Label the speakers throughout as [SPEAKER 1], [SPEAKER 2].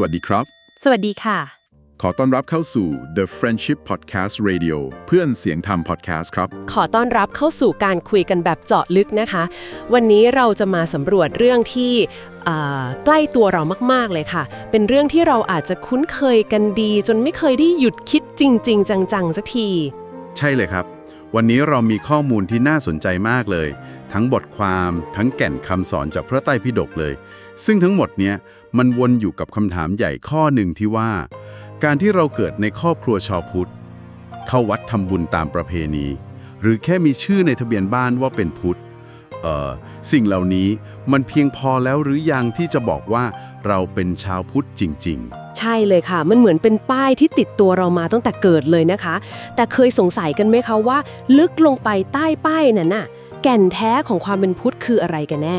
[SPEAKER 1] สวัสดีครับ
[SPEAKER 2] สวัสดีค่ะ
[SPEAKER 1] ขอต้อนรับเข้าสู่ The Friendship Podcast Radio เพื่อนเสียงธรรม Podcast ครับ
[SPEAKER 2] ขอต้อนรับเข้าสู่การคุยกันแบบเจาะลึกนะคะ วันนี้เราจะมาสำรวจเรื่องที่อ่าใกล้ตัวเรามาก ๆ เลยค่ะ เป็นเรื่องที่เราอาจจะคุ้นเคยกันดี จนไม่เคยได้หยุดคิดจริง ๆ จัง ๆ สักที
[SPEAKER 1] ใช่เลยครับ วันนี้เรามีข้อมูลที่น่าสนใจมากเลย ทั้งบทความทั้งแก่นคำสอนจากพระไตรปิฎกเลย ซึ่งทั้งหมดเนี้ย มันวนอยู่กับคำถามใหญ่ข้อหนึ่งที่ว่า การที่เราเกิดในครอบครัวชาวพุทธ เข้าวัดทำบุญตามประเพณี หรือแค่มีชื่อในทะเบียนบ้านว่าเป็นพุทธเอ่อสิ่งเหล่านี้มันเพียงพอแล้วหรือยังที่จะบอกว่าเราเป็นชาวพุทธจริง ๆ
[SPEAKER 2] ใช่เลยค่ะ มันเหมือนเป็นป้ายที่ติดตัวเรามาตั้งแต่เกิดเลยนะคะ แต่เคยสงสัยกันไหมคะว่า ลึกลงไปใต้ป้ายนั้นน่ะ แก่นแท้ของความเป็นพุทธคืออะไรกันแน่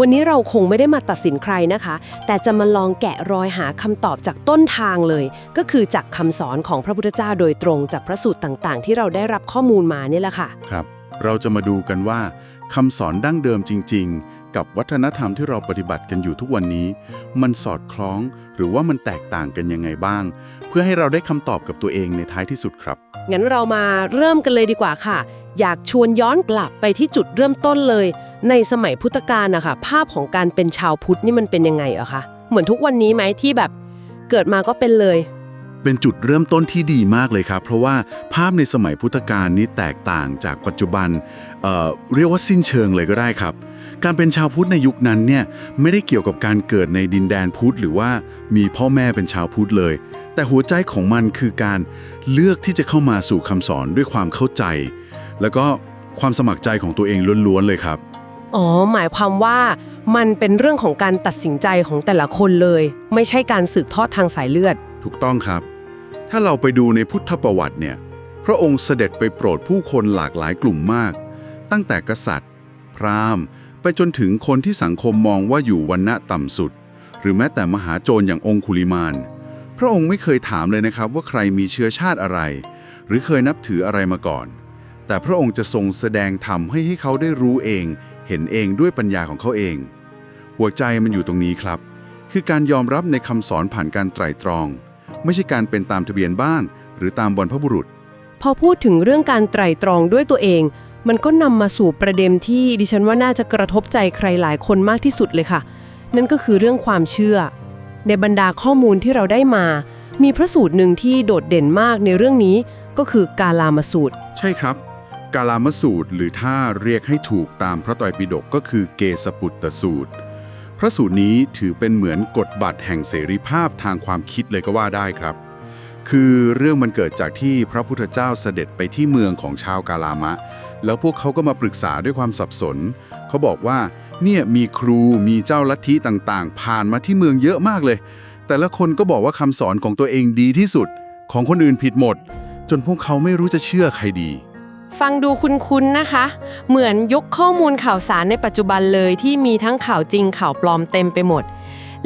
[SPEAKER 2] วันนี้เราคงไม่ได้มาตัดสินใครนะคะ แต่จะมาลองแกะรอยหาคำตอบจากต้นทางเลย ก็คือจากคำสอนของพระพุทธเจ้าโดยตรงจากพระสูตรต่างๆ ที่เราได้รับข้อมูลมานี่แหละค่ะ
[SPEAKER 1] ครับ เราจะมาดูกันว่าคำสอนดั้งเดิมจริง ๆ กับวัฒนธรรมที่เราปฏิบัติกันอยู่ทุกวันนี้ มันสอดคล้องหรือว่ามันแตกต่างกันยังไงบ้าง เพื่อให้เราได้คำตอบกับตัวเองในท้ายที่สุดครับ
[SPEAKER 2] งั้นเรามาเริ่มกันเลยดีกว่าค่ะ อยากชวนย้อนกลับไปที่จุดเริ่มต้นเลย ในสมัยพุทธกาลนะคะภาพของการเป็นชาวพุทธนี่มันเป็นยังไงอะคะเหมือนทุกวันนี้ไหมที่แบบเกิดมาก็เป็นเลย
[SPEAKER 1] เป็นจุดเริ่มต้นที่ดีมากเลยครับ เพราะว่าภาพในสมัยพุทธกาลนี้แตกต่างจากปัจจุบันเอ่อเรียกว่าสิ้นเชิงเลยก็ได้ครับ การเป็นชาวพุทธในยุคนั้นเนี่ยไม่ได้เกี่ยวกับการเกิดในดินแดนพุทธ หรือว่ามีพ่อแม่เป็นชาวพุทธเลย แต่หัวใจของมันคือการเลือกที่จะเข้ามาสู่คำสอนด้วยความเข้าใจ แล้วก็ความสมัครใจของตัวเองล้วนๆเลยครับ
[SPEAKER 2] อ๋อ หมายความว่ามันเป็นเรื่องของการตัดสินใจของแต่ละคนเลย ไม่ใช่การสืบทอดทางสายเลือด
[SPEAKER 1] ถูกต้องครับ ถ้าเราไปดูในพุทธประวัติเนี่ย พระองค์เสด็จไปโปรดผู้คนหลากหลายกลุ่มมาก ตั้งแต่กษัตริย์ พราหมณ์ ไปจนถึงคนที่สังคมมองว่าอยู่วันณะต่ำสุด หรือแม้แต่มหาโจรอย่างองคุลิมาน พระองค์ไม่เคยถามเลยนะครับว่าใครมีเชื้อชาติอะไร หรือเคยนับถืออะไรมาก่อน แต่พระองค์จะทรงแสดงธรรมให้ให้เขาได้รู้เอง เห็นเองด้วยปัญญาของเขาเอง หัวใจมันอยู่ตรงนี้ครับ คือการยอมรับในคำสอนผ่านการไตร่ตรอง ไม่ใช่การเป็นตามทะเบียนบ้าน หรือตามบรรพบุรุษ
[SPEAKER 2] พอพูดถึงเรื่องการไตร่ตรองด้วยตัวเอง มันก็นำมาสู่ประเด็นที่ดิฉันว่าน่าจะกระทบใจใครหลายคนมากที่สุดเลยค่ะ นั่นก็คือเรื่องความเชื่อ ในบรรดาข้อมูลที่เราได้มา มีพระสูตรหนึ่งที่โดดเด่นมากในเรื่องนี้ก็คือกาลามสูตร
[SPEAKER 1] ใช่ครับ กาลามสูตร หรือถ้าเรียกให้ถูกตามพระไตรปิฎกก็คือเกสปุตตสูตร พระสูตรนี้ถือเป็นเหมือนกฎบัตรแห่งเสรีภาพทางความคิดเลยก็ว่าได้ครับ คือเรื่องมันเกิดจากที่พระพุทธเจ้าเสด็จไปที่เมืองของชาวกาลามะ แล้วพวกเขาก็มาปรึกษาด้วยความสับสน เขาบอกว่าเนี่ยมีครูมีเจ้าลัทธิต่างๆ ผ่านมาที่เมืองเยอะมากเลย แต่ละคนก็บอกว่าคำสอนของตัวเองดีที่สุด ของคนอื่นผิดหมด จนพวกเขาไม่รู้จะเชื่อใครดี
[SPEAKER 2] ฟังดูคุ้นๆนะคะ เหมือนยกข้อมูลข่าวสารในปัจจุบันเลยที่มีทั้งข่าวจริงข่าวปลอมเต็มไปหมด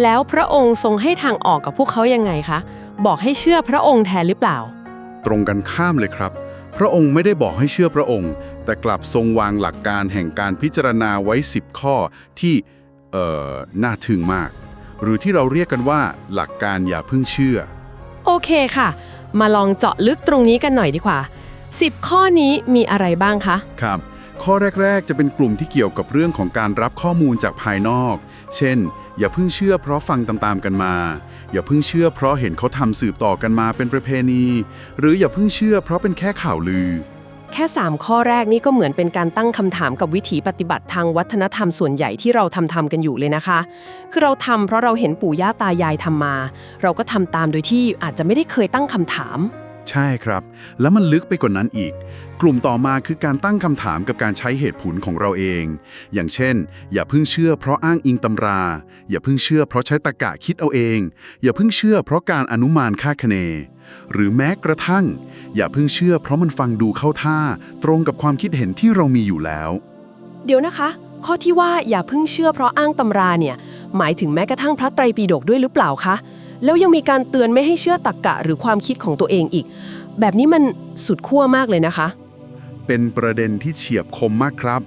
[SPEAKER 2] แล้วพระองค์ทรงให้ทางออกกับพวกเขายังไงคะ บอกให้เชื่อพระองค์แทนหรือเปล่า
[SPEAKER 1] ตรงกันข้ามเลยครับ พระองค์ไม่ได้บอกให้เชื่อพระองค์ แต่กลับทรงวางหลักการแห่งการพิจารณาไว้ 10 ข้อที่เอ่อน่าทึ่งมาก หรือที่เราเรียกกันว่า หลักการอย่าเพิ่งเชื่อ
[SPEAKER 2] โอเคค่ะ มาลองเจาะลึกตรงนี้กันหน่อยดีกว่า 10 ข้อนี้มีอะไรบ้างคะ
[SPEAKER 1] ครับ ข้อแรก ๆ จะเป็นกลุ่มที่เกี่ยวกับเรื่องของการรับข้อมูลจากภายนอก เช่น อย่าเพิ่งเชื่อเพราะฟังตามๆกันมา อย่าเพิ่งเชื่อเพราะเห็นเขาทำสืบต่อกันมาเป็นประเพณี หรืออย่าเพิ่งเชื่อเพราะเป็นแค่ข่าวลือ
[SPEAKER 2] แค่ 3 ข้อแรกนี่ก็เหมือนเป็นการตั้งคำถามกับวิถีปฏิบัติทางวัฒนธรรมส่วนใหญ่ที่เราทำทำกันอยู่เลยนะคะ คือเราทำเพราะเราเห็นปู่ย่าตายายทำมา เราก็ทำตามโดยที่อาจจะไม่ได้เคยตั้งคำถาม
[SPEAKER 1] ใช่ครับ แล้วมันลึกไปกว่านั้นอีก กลุ่มต่อมาคือการตั้งคำถามกับการใช้เหตุผลของเราเอง อย่างเช่น อย่าเพิ่งเชื่อเพราะอ้างอิงตำรา อย่าเพิ่งเชื่อเพราะใช้ตรรกะคิดเอาเอง อย่าเพิ่งเชื่อเพราะการอนุมานคาดคะเน หรือแม้กระทั่ง อย่าเพิ่งเชื่อเพราะมันฟังดูเข้าท่า ตรงกับความคิดเห็นที่เรามีอยู่แล้ว
[SPEAKER 2] เดี๋ยวนะคะ ข้อที่ว่าอย่าเพิ่งเชื่อเพราะอ้างตำราเนี่ยหมายถึงแม้กระทั่งพระไตรปิฎกด้วยหรือเปล่าคะ แล้วยังมีการเตือนไม่ให้เชื่อตรรกกะหรือความคิดของตัวเองอีก แบบนี้มันสุดขั้วมากเลยนะคะ
[SPEAKER 1] เป็นประเด็นที่เฉียบคมมากครับ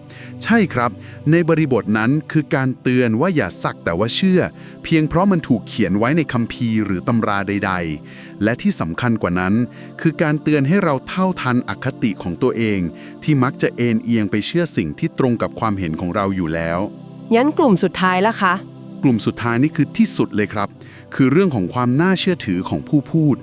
[SPEAKER 1] ใช่ครับ ในบริบทนั้นคือการเตือนว่าอย่าสักแต่ว่าเชื่อ เพียงเพราะมันถูกเขียนไว้ในคัมภีร์หรือตำราใด ๆ และที่สำคัญกว่านั้น คือการเตือนให้เราเท่าทันอคติของตัวเอง ที่มักจะเอ็นเอียงไปเชื่อสิ่งที่ตรงกับความเห็นของเราอยู่แล้ว
[SPEAKER 2] งั้นกลุ่มสุดท้ายละคะ
[SPEAKER 1] กลุ่มสุดท้ายนี่คือที่สุดเลยครับ คือเรื่องของความน่าเชื่อถือของผู้พูด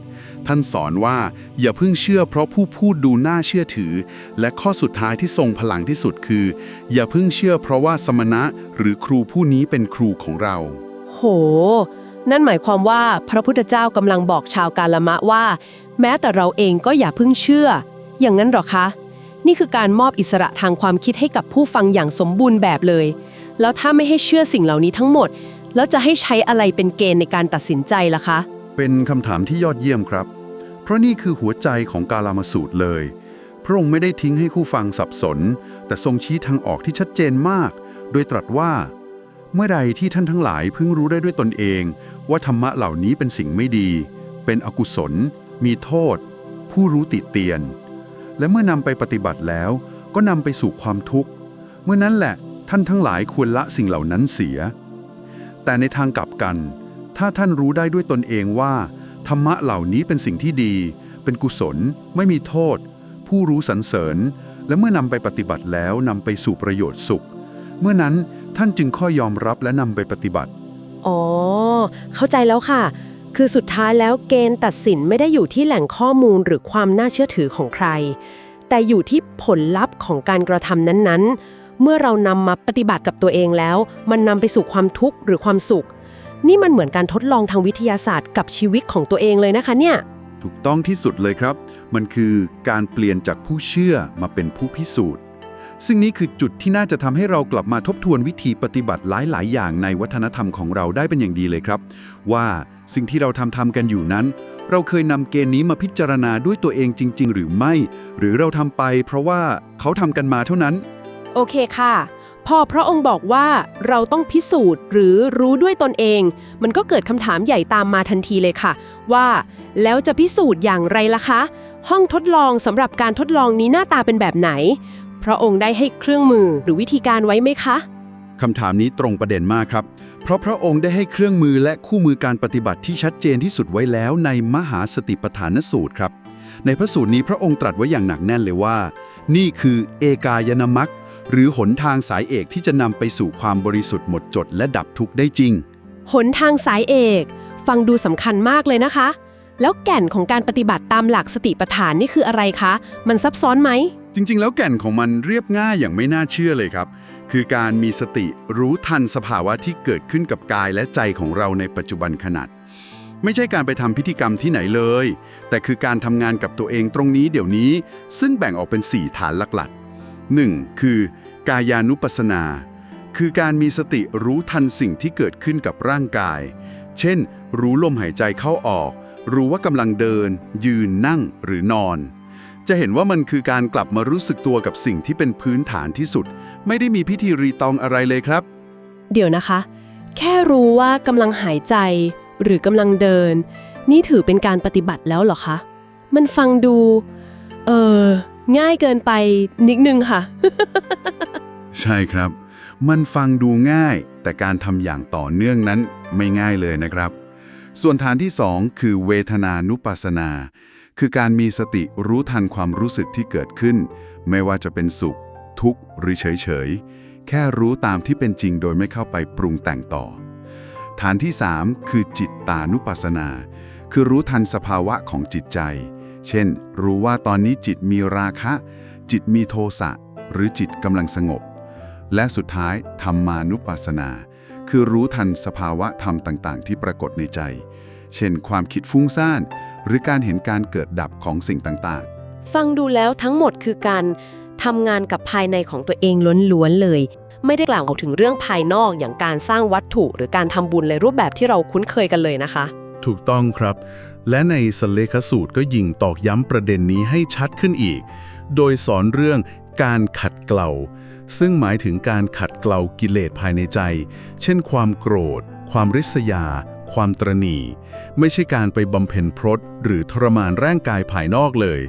[SPEAKER 1] ท่านสอนว่าอย่าเพิ่งเชื่อเพราะผู้พูดดูน่าเชื่อถือ และข้อสุดท้ายที่ทรงพลังที่สุดคือ อย่าเพิ่งเชื่อเพราะว่าสมณะหรือครูผู้นี้เป็นครูของเรา
[SPEAKER 2] โห นั่นหมายความว่าพระพุทธเจ้ากำลังบอกชาวกาลมะว่า แม้แต่เราเองก็อย่าเพิ่งเชื่อ อย่างนั้นหรอคะ นี่คือการมอบอิสระทางความคิดให้กับผู้ฟังอย่างสมบูรณ์แบบเลยแล้วถ้าไม่ให้เชื่อสิ่งเหล่านี้ทั้งหมด แล้วจะให้ใช้อะไรเป็นเกณฑ์ในการตัดสินใจล่ะคะ
[SPEAKER 1] เป็นคำถามที่ยอดเยี่ยมครับ เพราะนี่คือหัวใจของกาลามาสูตรเลย พระองค์ไม่ได้ทิ้งให้คู่ฟังสับสน แต่ทรงชี้ทางออกที่ชัดเจนมาก โดยตรัสว่า เมื่อใดที่ท่านทั้งหลายเพิ่งรู้ได้ด้วยตนเอง ว่าธรรมะเหล่านี้เป็นสิ่งไม่ดี เป็นอกุศล มีโทษ ผู้รู้ติเตียน และเมื่อนำไปปฏิบัติแล้ว ก็นำไปสู่ความทุกข์ เมื่อนั้นแหละท่านทั้งหลายควรละสิ่งเหล่านั้นเสีย แต่ในทางกลับกัน ถ้าท่านรู้ได้ด้วยตนเองว่า ธรรมะเหล่านี้เป็นสิ่งที่ดี เป็นกุศล ไม่มีโทษ ผู้รู้สรรเสริญ และเมื่อนำไปปฏิบัติแล้วนำไปสู่ประโยชน์สุข เมื่อนั้นท่านจึงค่อยยอมรับและนำไปปฏิบัติ
[SPEAKER 2] อ๋อ เข้าใจแล้วค่ะ คือสุดท้ายแล้วเกณฑ์ตัดสินไม่ได้อยู่ที่แหล่งข้อมูลหรือความน่าเชื่อถือของใคร แต่อยู่ที่ผลลัพธ์ของการกระทำนั้นๆ เมื่อเรานำมาปฏิบัติกับตัวเองแล้ว มันนำไปสู่ความทุกข์หรือความสุข นี่มันเหมือนการทดลองทางวิทยาศาสตร์กับชีวิตของตัวเองเลยนะคะเนี่ย
[SPEAKER 1] ถูกต้องที่สุดเลยครับ มันคือการเปลี่ยนจากผู้เชื่อมาเป็นผู้พิสูจน์ ซึ่งนี้คือจุดที่น่าจะทำให้เรากลับมาทบทวนวิธีปฏิบัติหลาย ๆ อย่างในวัฒนธรรมของเราได้เป็นอย่างดีเลยครับ ว่าสิ่งที่เราทำทำกันอยู่นั้น เราเคยนำเกณฑ์นี้มาพิจารณาด้วยตัวเองจริง ๆ หรือไม่ หรือเราทำไป เพราะว่าเขาทำกันมาเท่านั้น
[SPEAKER 2] โอเคค่ะ พอพระองค์บอกว่าเราต้องพิสูจน์หรือรู้ด้วยตนเอง มันก็เกิดคำถามใหญ่ตามมาทันทีเลยค่ะ ว่า แล้วจะพิสูจน์อย่างไรล่ะคะ ห้องทดลองสำหรับการทดลองนี้หน้าตาเป็นแบบไหน พระองค์ได้ให้เครื่องมือหรือวิธีการไว้ไหมคะ
[SPEAKER 1] คำถามนี้ตรงประเด็นมากครับ เพราะพระองค์ได้ให้เครื่องมือและคู่มือการปฏิบัติที่ชัดเจนที่สุดไว้แล้วในมหาสติปัฏฐานสูตรครับ ในพระสูตรนี้พระองค์ตรัสไว้อย่างหนักแน่นเลยว่า นี่คือเอกายนามัค หรือหนทางสายเอกที่จะนำไปสู่ความบริสุทธิ์หมดจดและดับทุกข์ได้จริง
[SPEAKER 2] หนทางสายเอก ฟังดูสำคัญมากเลยนะคะ แล้วแก่นของการปฏิบัติตามหลักสติปัฏฐานนี่คืออะไรคะ มันซับซ้อนไหม
[SPEAKER 1] จริง ๆ แล้วแก่นของมันเรียบง่ายอย่างไม่น่าเชื่อเลยครับ คือการมีสติรู้ทันสภาวะที่เกิดขึ้นกับกายและใจของเราในปัจจุบันขนาดไม่ใช่การไปทำพิธีกรรมที่ไหนเลย แต่คือการทำงานกับตัวเองตรงนี้เดี๋ยวนี้ ซึ่งแบ่งออกเป็น 4 ฐานหลักๆ 1. คือกายานุปัสสนา คือการมีสติรู้ทันสิ่งที่เกิดขึ้นกับร่างกาย เช่น รู้ลมหายใจเข้าออก รู้ว่ากำลังเดิน ยืนนั่งหรือนอน จะเห็นว่ามันคือการกลับมารู้สึกตัวกับสิ่งที่เป็นพื้นฐานที่สุด ไม่ได้มีพิธีรีตองอะไรเลยครับ
[SPEAKER 2] เดี๋ยวนะคะ แค่รู้ว่ากำลังหายใจ หรือกำลังเดิน นี่ถือเป็นการปฏิบัติแล้วเหรอคะ มันฟังดู เออ ง่ายเกินไปนิดนึงค่ะ
[SPEAKER 1] ใช่ครับ มันฟังดูง่าย แต่การทำอย่างต่อเนื่องนั้นไม่ง่ายเลยนะครับ ส่วนฐานที่ 2 คือเวทนานุปัสนา คือการมีสติรู้ทันความรู้สึกที่เกิดขึ้น ไม่ว่าจะเป็นสุข ทุกข์หรือเฉยๆแค่รู้ตามที่เป็นจริงโดยไม่เข้าไปปรุงแต่งต่อ ฐานที่ 3 คือจิตตานุปัสนา คือรู้ทันสภาวะของจิตใจ เช่น รู้ว่าตอนนี้จิตมีราคะ จิตมีโทสะ หรือจิตกำลังสงบ และสุดท้ายธรรมานุปัสสนา คือรู้ทันสภาวะธรรมต่าง ๆ ที่ปรากฏในใจ เช่น ความคิดฟุ้งซ่าน หรือการเห็นการเกิดดับของสิ่งต่างๆ
[SPEAKER 2] ฟังดูแล้วทั้งหมดคือการทำงานกับภายในของตัวเองล้วนๆเลย ไม่ได้กล่าวถึงเรื่องภายนอกอย่างการสร้างวัตถุ หรือการทำบุญในรูปแบบที่เราคุ้นเคยกันเลยนะคะ
[SPEAKER 3] ถูกต้องครับ และในสเลขสูตรก็ยิ่งตอกย้ำประเด็นนี้ให้ชัดขึ้นอีก โดยสอนเรื่องการขัดเกลาซึ่งหมายถึงการขัดเกลากิเลสภายในใจ เช่น ความโกรธ ความริษยา ความตรณี ไม่ใช่การไปบำเพ็ญพรตหรือทรมานร่างกายภายนอกเลย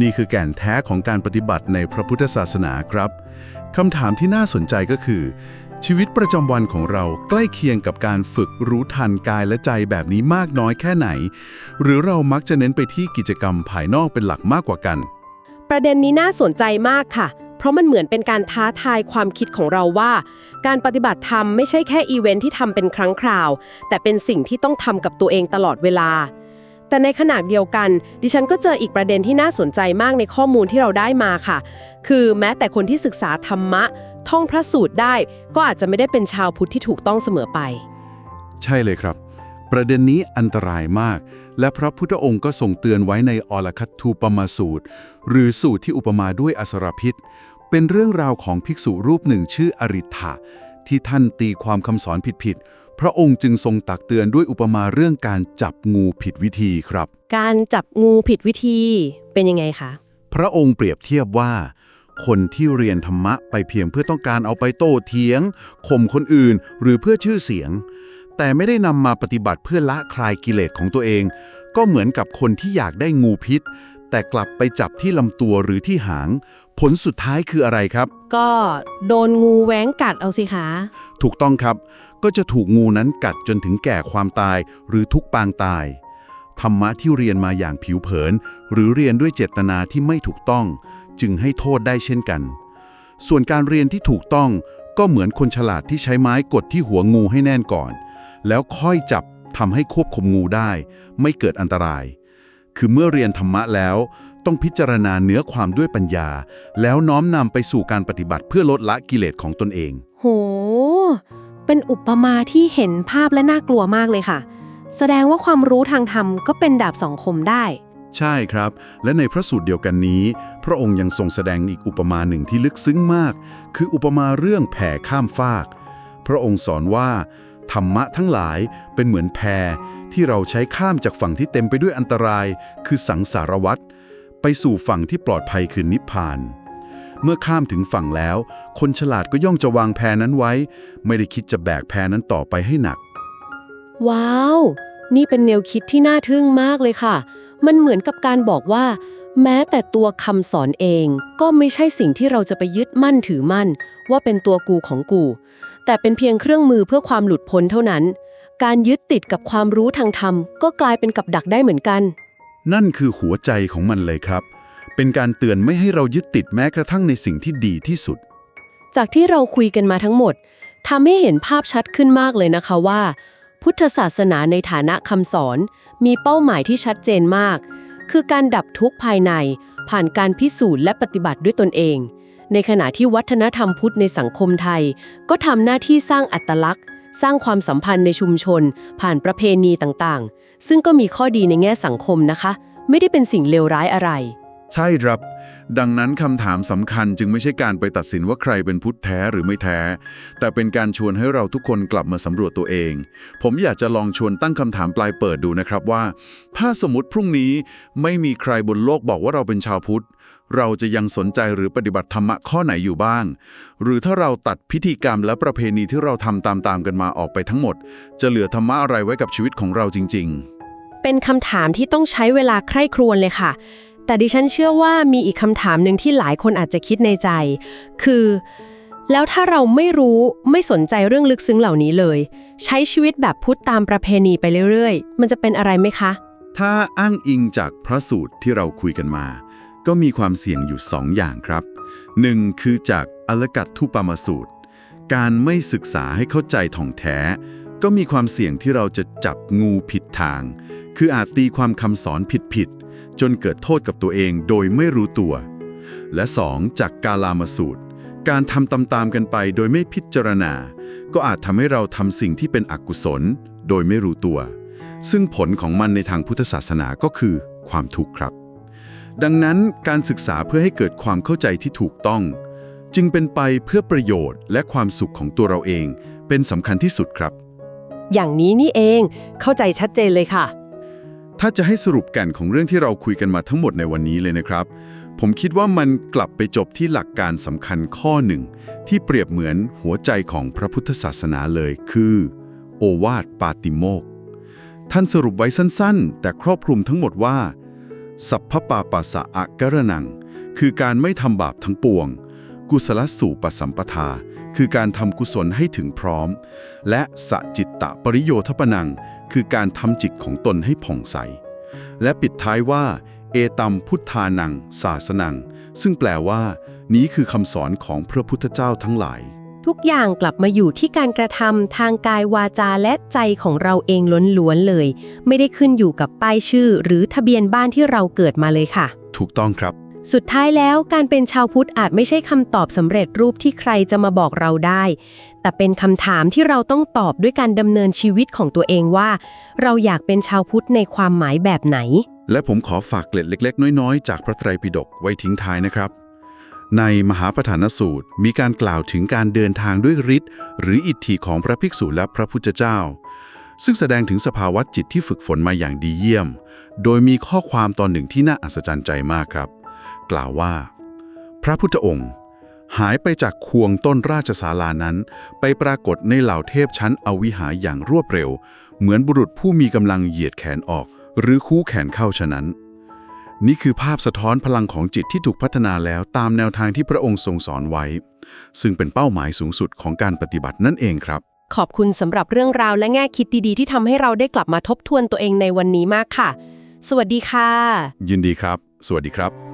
[SPEAKER 1] นี่คือแก่นแท้ของการปฏิบัติในพระพุทธศาสนาครับคำถามที่น่าสนใจก็คือ ชีวิตประจำวันของเราใกล้เคียงกับการฝึกรู้ทันกายและใจแบบนี้มากน้อยแค่ไหน หรือเรามักจะเน้นไปที่กิจกรรมภายนอกเป็นหลักมากกว่ากัน
[SPEAKER 2] ประเด็นนี้น่าสนใจมากค่ะ เพราะมันเหมือนเป็นการท้าทายความคิดของเราว่า การปฏิบัติธรรมไม่ใช่แค่อีเวนท์ที่ทำเป็นครั้งคราว แต่เป็นสิ่งที่ต้องทำกับตัวเองตลอดเวลา แต่ในขณะเดียวกัน ดิฉันก็เจออีกประเด็นที่น่าสนใจมากในข้อมูลที่เราได้มาค่ะ คือแม้แต่คนที่ศึกษาธรรมะ ท่องพระสูตรได้ก็อาจจะไม่ได้เป็นชาวพุทธที่ถูกต้องเสมอไป
[SPEAKER 1] ใช่เลยครับ ประเด็นนี้อันตรายมาก และพระพุทธองค์ก็ทรงเตือนไว้ในอรคัตทูปมาสูตร หรือสูตรที่อุปมาด้วยอสรพิษ เป็นเรื่องราวของภิกษุรูปหนึ่งชื่ออริ t ะที่ท่านตีความคำสอนผิดๆ พระองค์จึงทรงตักเตือนด้วยอุปมาเรื่องการจับงูผิดวิธีครับ
[SPEAKER 2] การจับงูผิดวิธีเป็นยังไงคะ
[SPEAKER 1] พระองค์เปรียบเทียบว่า คนที่เรียนธรรมะไปเพียงเพื่อต้องการเอาไปโต้เถียงข่มคนอื่น หรือเพื่อชื่อเสียง แต่ไม่ได้นำมาปฏิบัติเพื่อละคลายกิเลสของตัวเอง ก็เหมือนกับคนที่อยากได้งูพิษ แต่กลับไปจับที่ลำตัวหรือที่หาง ผลสุดท้ายคืออะไรครับ
[SPEAKER 2] ก็โดนงูแหวงกัดเอาสิคะ
[SPEAKER 1] ถูกต้องครับ ก็จะถูกงูนั้นกัดจนถึงแก่ความตายหรือทุกปางตายธรรมะที่เรียนมาอย่างผิวเผิน หรือเรียนด้วยเจตนาที่ไม่ถูกต้อง จึงให้โทษได้เช่นกัน ส่วนการเรียนที่ถูกต้องก็เหมือนคนฉลาดที่ใช้ไม้กดที่หัวงูให้แน่นก่อน แล้วค่อยจับทำให้ควบคุมงูได้ ไม่เกิดอันตราย คือเมื่อเรียนธรรมะแล้ว ต้องพิจารณาเนื้อความด้วยปัญญา แล้วน้อมนำไปสู่การปฏิบัติเพื่อลดละกิเลสของตนเอง
[SPEAKER 2] โห เป็นอุปมาที่เห็นภาพและน่ากลัวมากเลยค่ะ แสดงว่าความรู้ทางธรรมก็เป็นดาบสองคมได้
[SPEAKER 1] ใช่ครับ และในพระสูตรเดียวกันนี้ พระองค์ยังทรงแสดงอีกอุปมาหนึ่งที่ลึกซึ้งมาก คืออุปมาเรื่องแผ่ข้ามฟาก พระองค์สอนว่า ธรรมะทั้งหลายเป็นเหมือนแพที่เราใช้ข้ามจากฝั่งที่เต็มไปด้วยอันตราย คือสังสารวัฏไปสู่ฝั่งที่ปลอดภัยคือนิพพาน เมื่อข้ามถึงฝั่งแล้ว คนฉลาดก็ย่องจะวางแพนั้นไว้ ไม่ได้คิดจะแบกแพนั้นต่อไปให้หนัก
[SPEAKER 2] ว้าว นี่เป็นแนวคิดที่น่าทึ่งมากเลยค่ะ มันเหมือนกับการบอกว่า แม้แต่ตัวคำสอนเองก็ไม่ใช่สิ่งที่เราจะไปยึดมั่นถือมั่น ว่าเป็นตัวกูของกู แต่เป็นเพียงเครื่องมือเพื่อความหลุดพ้นเท่านั้น การยึดติดกับความรู้ทางธรรม ก็กลายเป็นกับดักได้เหมือนกัน
[SPEAKER 1] นั่นคือหัวใจของมันเลยครับ เป็นการเตือนไม่ให้เรายึดติดแม้กระทั่งในสิ่งที่ดีที่สุด
[SPEAKER 2] จากที่เราคุยกันมาทั้งหมดทำให้เห็นภาพชัดขึ้นมากเลยนะคะว่า พุทธศาสนาในฐานะคำสอน มีเป้าหมายที่ชัดเจนมาก คือการดับทุกข์ภายใน ผ่านการพิสูจน์และปฏิบัติด้วยตนเอง ในขณะที่วัฒนธรรมพุทธในสังคมไทย ก็ทำหน้าที่สร้างอัตลักษณ์ สร้างความสัมพันธ์ในชุมชน ผ่านประเพณีต่างๆ ซึ่งก็มีข้อดีในแง่สังคมนะคะ ไม่ได้เป็นสิ่งเลวร้ายอะไร
[SPEAKER 1] ใช่ครับ ดังนั้นคำถามสำคัญจึงไม่ใช่การไปตัดสินว่าใครเป็นพุทธแท้หรือไม่แท้ แต่เป็นการชวนให้เราทุกคนกลับมาสำรวจตัวเอง ผมอยากจะลองชวนตั้งคำถามปลายเปิดดูนะครับว่า ถ้าสมมติพรุ่งนี้ไม่มีใครบนโลกบอกว่าเราเป็นชาวพุทธ เราจะยังสนใจหรือปฏิบัติธรรมะข้อไหนอยู่บ้าง หรือถ้าเราตัดพิธีกรรมและประเพณีที่เราทำตามๆกันมาออกไปทั้งหมด จะเหลือธรรมะอะไรไว้กับชีวิตของเราจริง ๆ
[SPEAKER 2] เป็นคำถามที่ต้องใช้เวลาใคร่ครวญเลยค่ะ แต่ดิฉันเชื่อว่ามีอีกคำถามหนึ่งที่หลายคนอาจจะคิดในใจ คือ แล้วถ้าเราไม่รู้ไม่สนใจเรื่องลึกซึ้งเหล่านี้เลย ใช้ชีวิตแบบพุทธตามประเพณีไปเรื่อยๆ มันจะเป็นอะไรไหมคะ
[SPEAKER 1] ถ้าอ้างอิงจากพระสูตรที่เราคุยกันมา ก็มีความเสี่ยงอยู่สองอย่างครับหนึ่งคือจากอลกัตทุปามาสูตร การไม่ศึกษาให้เข้าใจท่องแท้ ก็มีความเสี่ยงที่เราจะจับงูผิดทาง คืออาจตีความคำสอนผิด จนเกิดโทษกับตัวเองโดยไม่รู้ตัว และสองจากกาลามาสูตร การทำตามๆกันไปโดยไม่พิจารณา ก็อาจทำให้เราทำสิ่งที่เป็นอกุศล โดยไม่รู้ตัว ซึ่งผลของมันในทางพุทธศาสนาก็คือ ความทุกข์ครับ ดังนั้นการศึกษาเพื่อให้เกิดความเข้าใจที่ถูกต้อง จึงเป็นไปเพื่อประโยชน์และความสุขของตัวเราเอง เป็นสำคัญที่สุดครับ
[SPEAKER 2] อย่างนี้นี่เองเข้าใจชัดเจนเลยค่ะ
[SPEAKER 1] ถ้าจะให้สรุปแก่นของเรื่องที่เราคุยกันมาทั้งหมดในวันนี้เลยนะครับ ผมคิดว่ามันกลับไปจบที่หลักการสำคัญข้อหนึ่ง ที่เปรียบเหมือนหัวใจของพระพุทธศาสนาเลยคือ โอวาทปาติโมก ท่านสรุปไว้สั้นๆ แต่ครอบคลุมทั้งหมดว่า สัพพปาปัสสะอะกระนัง คือการไม่ทำบาปทั้งปวง กุศลสู่ปสัมปทา คือการทำกุศลให้ถึงพร้อม และสจิตตะปริโยทปนัง คือการทำจิตของตนให้ผ่องใส และปิดท้ายว่า เอตัมพุทธานัง ศาสนัง ซึ่งแปลว่า นี้คือคำสอนของพระพุทธเจ้าทั้งหลาย
[SPEAKER 2] ทุกอย่างกลับมาอยู่ที่การกระทำทางกายวาจาและใจของเราเองล้วนๆเลย ไม่ได้ขึ้นอยู่กับป้ายชื่อ หรือทะเบียนบ้านที่เราเกิดมาเลยค่ะ
[SPEAKER 1] ถูกต้องครับ
[SPEAKER 2] สุดท้ายแล้วการเป็นชาวพุทธอาจไม่ใช่คำตอบสำเร็จรูปที่ใครจะมาบอกเราได้ แต่เป็นคำถามที่เราต้องตอบด้วยการดำเนินชีวิตของตัวเองว่า เราอยากเป็นชาวพุทธในความหมายแบบไหน
[SPEAKER 1] และผมขอฝากเกล็ดเล็ก ๆ น้อย ๆ จากพระไตรปิฎกไว้ทิ้งท้ายนะครับ ในมหาปฐานสูตร มีการกล่าวถึงการเดินทางด้วยฤทธิ์หรืออิทธิของพระภิกษุและพระพุทธเจ้า ซึ่งแสดงถึงสภาวะจิตที่ฝึกฝนมาอย่างดีเยี่ยม โดยมีข้อความตอนหนึ่งที่น่าอัศจรรย์ใจมากครับ กล่าวว่า พระพุทธองค์ หายไปจากควงต้นราชศาลานั้น ไปปรากฏในเหล่าเทพชั้นอวิหารอย่างรวดเร็ว เหมือนบุรุษผู้มีกำลังเหยียดแขนออก หรือคู่แขนเข้าฉะนั้น นี่คือภาพสะท้อนพลังของจิตที่ถูกพัฒนาแล้วตามแนวทางที่พระองค์ทรงสอนไว้ ซึ่งเป็นเป้าหมายสูงสุดของการปฏิบัตินั่นเองครับ
[SPEAKER 2] ขอบคุณสำหรับเรื่องราวและแง่คิดดี ๆ ที่ทำให้เราได้กลับมาทบทวนตัวเองในวันนี้มากค่ะ สวัสดีค่ะ
[SPEAKER 1] ยินดีครับ สวัสดีครับ